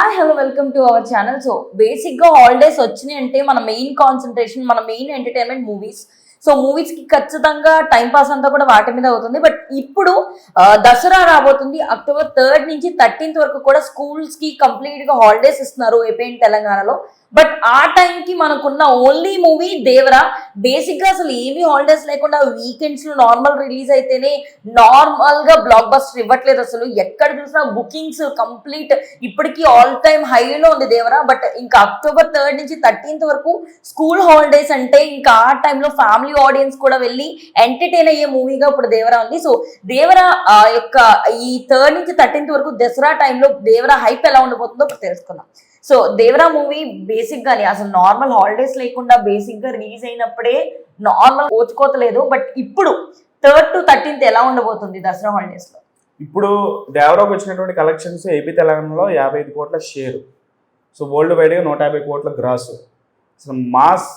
Hi hello welcome to our channel so బేసిక్గా holidays వచ్చినాయి అంటే మన మెయిన్ కాన్సన్ట్రేషన్ మన మెయిన్ ఎంటర్టైన్మెంట్ మూవీస్ సో మూవీస్కి ఖచ్చితంగా టైం పాస్ అంతా కూడా వాటి మీద అవుతుంది. బట్ ఇప్పుడు దసరా రాబోతుంది. అక్టోబర్ థర్డ్ నుంచి థర్టీన్త్ వరకు కూడా స్కూల్స్కి హాలిడేస్ ఇస్తున్నారు ఏపీ తెలంగాణలో. బట్ ఆ టైంకి మనకున్న ఓన్లీ మూవీ దేవరా బేసిక్గా అసలు ఏమీ హాలిడేస్ లేకుండా వీకెండ్స్లో నార్మల్ రిలీజ్ అయితేనే నార్మల్గా బ్లాక్ బస్టర్ ఇవ్వట్లేదు అసలు. ఎక్కడ చూసినా బుకింగ్స్ కంప్లీట్ ఇప్పటికీ ఆల్ టైమ్ హైలో ఉంది దేవరా. బట్ ఇంకా అక్టోబర్ థర్డ్ నుంచి థర్టీన్త్ వరకు స్కూల్ హాలిడేస్ అంటే ఇంకా ఆ టైంలో ఫ్యామిలీ ఆడియన్స్ కూడా వెళ్ళి ఎంటర్టైన్ అయ్యే మూవీగా ఇప్పుడు దేవరా ఉంది. సో దేవరా ఆ, యొక్క ఈ థర్డ్ నుంచి థర్టీన్త్ వరకు దసరా టైంలో దేవరా హైప్ ఎలా ఉండబోతుందో ఇప్పుడు తెలుసుకుందాం. సో దేవరా మూవీ బేసిక్ గానే అసలు నార్మల్ హాలిడేస్ లేకుండా బేసిక్గా రిలీజ్ అయినప్పుడే నార్మల్ ఓచుకోతలేదు. బట్ ఇప్పుడు థర్డ్ టు థర్టీన్త్ ఎలా ఉండబోతుంది దసరా హాలిడేస్లో? ఇప్పుడు దేవరాకు వచ్చినటువంటి కలెక్షన్స్ ఏపీ తెలంగాణలో యాభై ఐదు కోట్ల షేర్ సో వరల్డ్ వైడ్గా నూట యాభై కోట్ల గ్రాస్ అసలు మాస్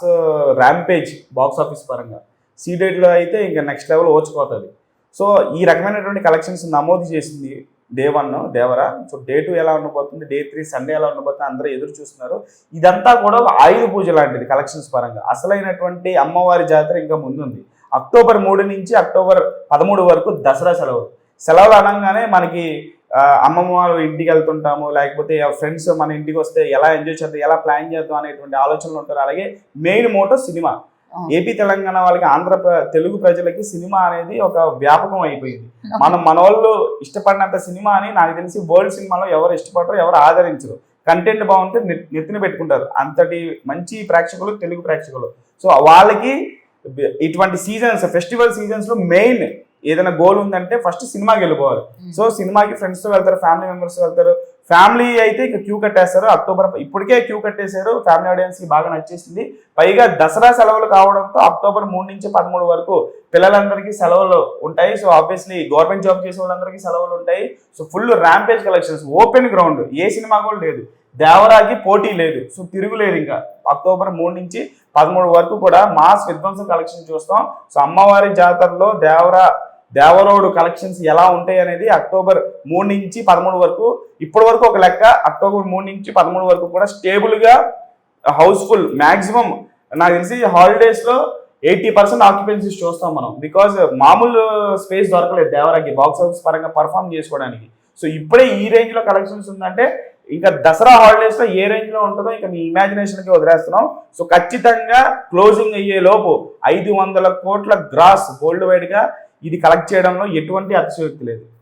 ర్యాంపేజ్ బాక్స్ ఆఫీస్ పరంగా. సీడెడ్లో అయితే ఇంకా నెక్స్ట్ లెవెల్ ఓచిపోతుంది. సో ఈ రకమైనటువంటి కలెక్షన్స్ నమోదు చేసింది day one Devara. So day two ఎలా ఉండబోతుంది డే త్రీ సండే ఎలా ఉండబోతుంది అందరూ ఎదురు చూస్తున్నారు. ఇదంతా కూడా ఒక ఆయుధ పూజ లాంటిది కలెక్షన్స్ పరంగా. అసలైనటువంటి అమ్మవారి జాతర ఇంకా ముందుంది. అక్టోబర్ మూడు నుంచి అక్టోబర్ పదమూడు వరకు దసరా సెలవులు సెలవులు అనగానే మనకి అమ్మమ్మ వాళ్ళ ఇంటికి వెళ్తుంటాము లేకపోతే ఫ్రెండ్స్ మన ఇంటికి వస్తే ఎలా ఎంజాయ్ చేద్దాం ఎలా ప్లాన్ చేద్దాం అనేటువంటి ఆలోచనలు ఉంటారు. అలాగే main motto cinema AP Telangana వాళ్ళకి ఆంధ్ర తెలుగు ప్రజలకి సినిమా అనేది ఒక వ్యాపకం అయిపోయింది. మనం మన వాళ్ళు ఇష్టపడినంత సినిమా అని నాకు తెలిసి వరల్డ్ సినిమాలో ఎవరు ఇష్టపడరు ఎవరు ఆదరించరు. కంటెంట్ బాగుంటే నెత్తిన పెట్టుకుంటారు. అంతటి మంచి ప్రేక్షకులు తెలుగు ప్రేక్షకులు. సో వాళ్ళకి ఇటువంటి సీజన్స్ ఫెస్టివల్ సీజన్స్లో మెయిన్ ఏదైనా గోల్ ఉందంటే ఫస్ట్ సినిమాకి వెళ్ళిపోవాలి. సో సినిమాకి ఫ్రెండ్స్తో వెళ్తారు ఫ్యామిలీ మెంబర్స్ వెళ్తారు. ఫ్యామిలీ అయితే ఇక క్యూ కట్టేస్తారు. అక్టోబర్ ఇప్పటికే క్యూ కట్టేశారు. ఫ్యామిలీ ఆడియన్స్కి బాగా నచ్చేసింది. పైగా దసరా సెలవులు కావడంతో అక్టోబర్ మూడు నుంచి పదమూడు వరకు పిల్లలందరికీ సెలవులు ఉంటాయి. సో ఆబ్వియస్లీ గవర్నమెంట్ జాబ్ చేసే వాళ్ళందరికీ సెలవులు ఉంటాయి. So full rampage collections open ground ఏ సినిమా కూడా లేదు. దేవరాకి పోటీ లేదు. సో తిరుగులేదు ఇంకా. అక్టోబర్ మూడు నుంచి పదమూడు వరకు కూడా మాస్ విధ్వంసం కలెక్షన్ చూస్తాం. సో అమ్మవారి జాతరలో దేవరా దేవరోడు కలెక్షన్స్ ఎలా ఉంటాయి అనేది అక్టోబర్ మూడు నుంచి పదమూడు వరకు ఇప్పటి వరకు ఒక లెక్క అక్టోబర్ మూడు నుంచి పదమూడు వరకు కూడా స్టేబుల్గా హౌస్ఫుల్ మ్యాక్సిమం నాకు తెలిసి హాలిడేస్లో ఎయిటీ పర్సెంట్ ఆక్యుపెన్సీస్ చూస్తాం మనం. బికాజ్ మామూలు స్పేస్ దొరకలేదు దేవరాకి బాక్స్ ఆఫీస్ పరంగా పర్ఫామ్ చేసుకోవడానికి. సో ఇప్పుడే ఈ రేంజ్లో కలెక్షన్స్ ఉందంటే ఇంకా దసరా హాలిడేస్లో ఏ రేంజ్లో ఉంటుందో ఇంకా మీ ఇమాజినేషన్కి వదిలేస్తున్నాం. సో ఖచ్చితంగా క్లోజింగ్ అయ్యే లోపు ఐదు వందల కోట్ల గ్రాస్ గోల్డ్ వైడ్గా ఇది కలెక్ట్ చేయడంలో ఎటువంటి అతిశయోక్తి లేదు.